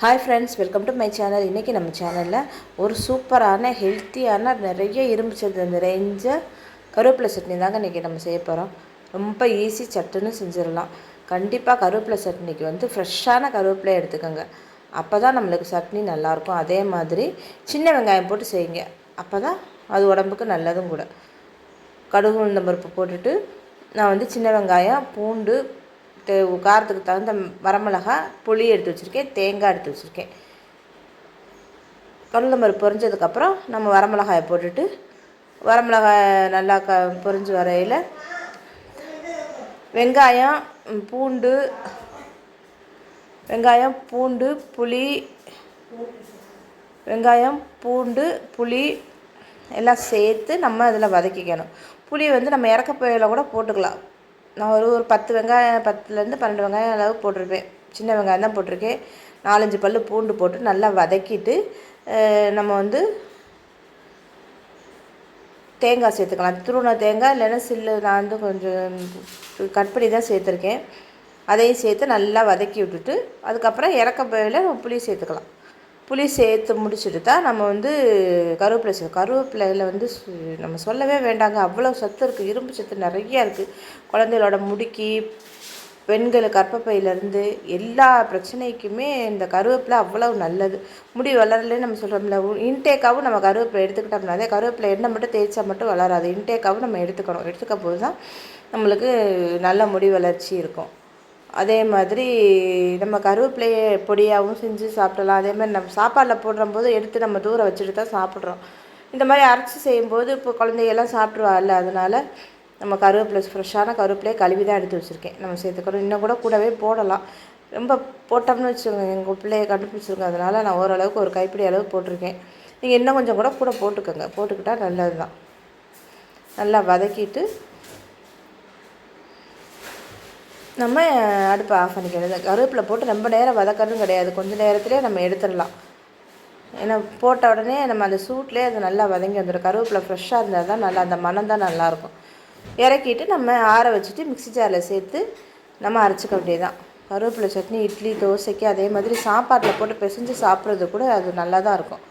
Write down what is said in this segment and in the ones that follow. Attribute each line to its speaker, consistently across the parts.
Speaker 1: Hi friends welcome to my channel இன்றைக்கி நம்ம சேனலில் ஒரு சூப்பரான ஹெல்த்தியான நிறைய இரும்பு சத்து நிறைஞ்ச கருவேப்பிலை சட்னி தாங்க இன்றைக்கி நம்ம செய்ய போகிறோம் ரொம்ப ஈஸி சட்டுன்னு செஞ்சிடலாம். கண்டிப்பாக கருவேப்பிலை சட்னிக்கு வந்து ஃப்ரெஷ்ஷான கருவேப்பிலை எடுத்துக்கோங்க. அப்போ தான் நம்மளுக்கு சட்னி நல்லாயிருக்கும். அதே மாதிரி சின்ன வெங்காயம் போட்டு செய்யுங்க. அப்போ தான் அது உடம்புக்கு நல்லதும் கூட. கடுகு உளுந்தம்பருப்பு போட்டுட்டு நான் வந்து சின்ன வெங்காயம் பூண்டு காரத்துக்கு தகுந்த வரமிளகா புளி எடுத்து வச்சுருக்கேன் தேங்காய் எடுத்து வச்சுருக்கேன். கடலம்பருப்பு பொரிஞ்சதுக்கப்புறம் நம்ம வரமிளகாயை போட்டுட்டு வரமிளகாய் நல்லா க பொரிஞ்சு வரையில் வெங்காயம் பூண்டு வெங்காயம் பூண்டு புளி வெங்காயம் பூண்டு புளி எல்லாம் சேர்த்து நம்ம அதில் வதக்கிக்கணும். புளி வந்து நம்ம இறக்க கூட போட்டுக்கலாம். நான் ஒரு ஒரு பத்து வெங்காயம் பத்துலேருந்து பன்னெண்டு வெங்காயம் அளவு போட்டிருப்பேன். சின்ன வெங்காயம் தான் போட்டிருக்கேன். நாலஞ்சு பல் பூண்டு போட்டு நல்லா வதக்கிட்டு நம்ம வந்து தேங்காய் சேர்த்துக்கலாம். துருண தேங்காய் இல்லைன்னா சில்லு. நான் வந்து கொஞ்சம் கட் பண்ணி தான் சேர்த்துருக்கேன். அதையும் சேர்த்து நல்லா வதக்கி விட்டுட்டு அதுக்கப்புறம் இறக்க போயில் புளி சேர்த்துக்கலாம். புளி சேர்த்து முடிச்சுட்டு தான் நம்ம வந்து கருவேப்பிலை செய்வோம். கருவேப்பிலையில் வந்து நம்ம சொல்லவே வேண்டாங்க. அவ்வளோ சத்து இருக்குது இரும்பு சத்து நிறையா இருக்குது குழந்தைகளோட முடுக்கி பெண்கள் கற்பப்பையிலேருந்து எல்லா பிரச்சனைக்குமே இந்த கருவேப்பிலை அவ்வளோ நல்லது. முடி வளரலன்னு நம்ம சொல்கிறோம்ல இன்டேக்காகவும் நம்ம கருவேப்பிலை எடுத்துக்கிட்டோம்னா அதே கருவேப்பிலை எண்ணெய் மட்டும் தேய்ச்சா மட்டும் வளராது. இன்டேக்காகவும் நம்ம எடுத்துக்கணும். எடுத்துக்க போது தான் நம்மளுக்கு நல்ல முடி வளர்ச்சி இருக்கும். அதே மாதிரி நம்ம கருவேப்பிலையை பொடியாகவும் செஞ்சு சாப்பிடலாம். அதே மாதிரி நம்ம சாப்பாடில் போடுறம்போது எடுத்து நம்ம தூரம் வச்சுட்டு தான் சாப்பிட்றோம். இந்த மாதிரி அரைச்சி செய்யும்போது இப்போ குழந்தைகள்லாம் சாப்பிட்ருவாள்ல அதனால் நம்ம கருவேப்பிலை ஃப்ரெஷ்ஷான கருவேப்பிலையை கழுவி தான் எடுத்து வச்சுருக்கேன். நம்ம சேர்த்துக்கிறோம் இன்னும் கூட கூடவே போடலாம். ரொம்ப போட்டோம்னு வச்சுக்கோங்க எங்கள் பிள்ளைய கண்டுபிடிச்சிருங்க. அதனால் நான் ஓரளவுக்கு ஒரு கைப்பிடி அளவு போட்டிருக்கேன். நீங்கள் இன்னும் கொஞ்சம் கூட கூட போட்டுக்கோங்க. போட்டுக்கிட்டால் நல்லது தான் நல்லா வதக்கிட்டு நம்ம அடுப்பை ஆஃப் பண்ணிக்கிறது. கருவேப்பிலை போட்டு ரொம்ப நேரம் வதக்கணும் கிடையாது. கொஞ்சம் நேரத்துலேயே நம்ம எடுத்துடலாம். ஏன்னா போட்ட உடனே நம்ம அந்த சூட்லேயே அது நல்லா வதங்கி வந்துடும். கருவேப்பிலை ஃப்ரெஷ்ஷாக இருந்தால் தான் நல்லா அந்த மனம் தான் நல்லாயிருக்கும் இறக்கிட்டு நம்ம ஆற வச்சுட்டு மிக்சி ஜாரில் சேர்த்து நம்ம அரைச்சிக்க வேண்டியதுதான். கருவேப்பிலை சட்னி இட்லி தோசைக்கு அதே மாதிரி சாப்பாட்டில் போட்டு பிசைஞ்சு சாப்பிட்றது கூட அது நல்லா தான் இருக்கும்.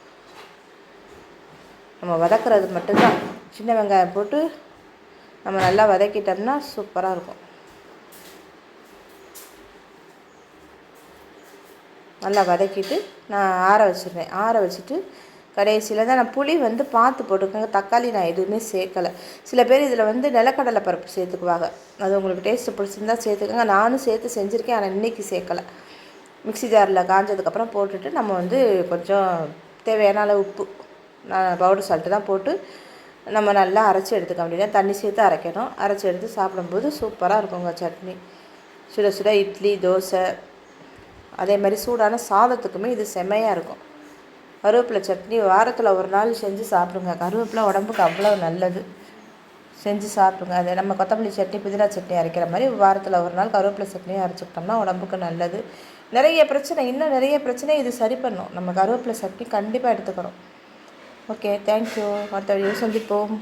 Speaker 1: நம்ம வதக்கிறது மட்டும்தான். சின்ன வெங்காயம் போட்டு நம்ம நல்லா வதக்கிட்டோம்னா சூப்பராக இருக்கும். நல்லா வதக்கிட்டு நான் ஆற வச்சுருவேன். ஆற வச்சுட்டு கடைசியில் தான் நான் புளி வந்து பார்த்து போட்டுக்கோங்க. தக்காளி நான் எதுவுமே சேர்க்கலை. சில பேர் இதில் வந்து நிலக்கடலை பருப்பு சேர்த்துக்குவாங்க. அது உங்களுக்கு டேஸ்ட்டு பிடிச்சிருந்தா சேர்த்துக்கோங்க. நானும் சேர்த்து செஞ்சுருக்கேன். ஆனால் இன்றைக்கி சேர்க்கலை. மிக்சி ஜாரில் காஞ்சதுக்கப்புறம் போட்டுட்டு நம்ம வந்து கொஞ்சம் தேவையான அளவு உப்பு நான் பவுடர் சால்ட்டு தான் போட்டு நம்ம நல்லா அரைச்சி எடுத்துக்க முடியும் தண்ணி சேர்த்து அரைக்கணும். அரைச்சி எடுத்து சாப்பிடும்போது சூப்பராக இருக்குங்க சட்னி. சுட சுட இட்லி தோசை அதே மாதிரி சூடான சாதத்துக்குமே இது செம்மையாக இருக்கும். கருவேப்பிலை சட்னி வாரத்தில் ஒரு நாள் செஞ்சு சாப்பிடுங்க. கருவேப்பிலை உடம்புக்கு அவ்வளோ நல்லது. செஞ்சு சாப்பிடுங்க. அதை நம்ம கொத்தமல்லி சட்னி புதினா சட்னி அரைக்கிற மாதிரி வாரத்தில் ஒரு நாள் கருவேப்பிலை சட்னியும் அரைச்சிக்கிட்டோம்னா உடம்புக்கு நல்லது. நிறைய பிரச்சனை இன்னும் நிறைய பிரச்சனை இது சரி பண்ணும். நம்ம கருவேப்பிலை சட்னி கண்டிப்பாக எடுத்துக்கிறோம் ஓகே தேங்க்யூ அடுத்த வீடியோ சந்திப்போம்.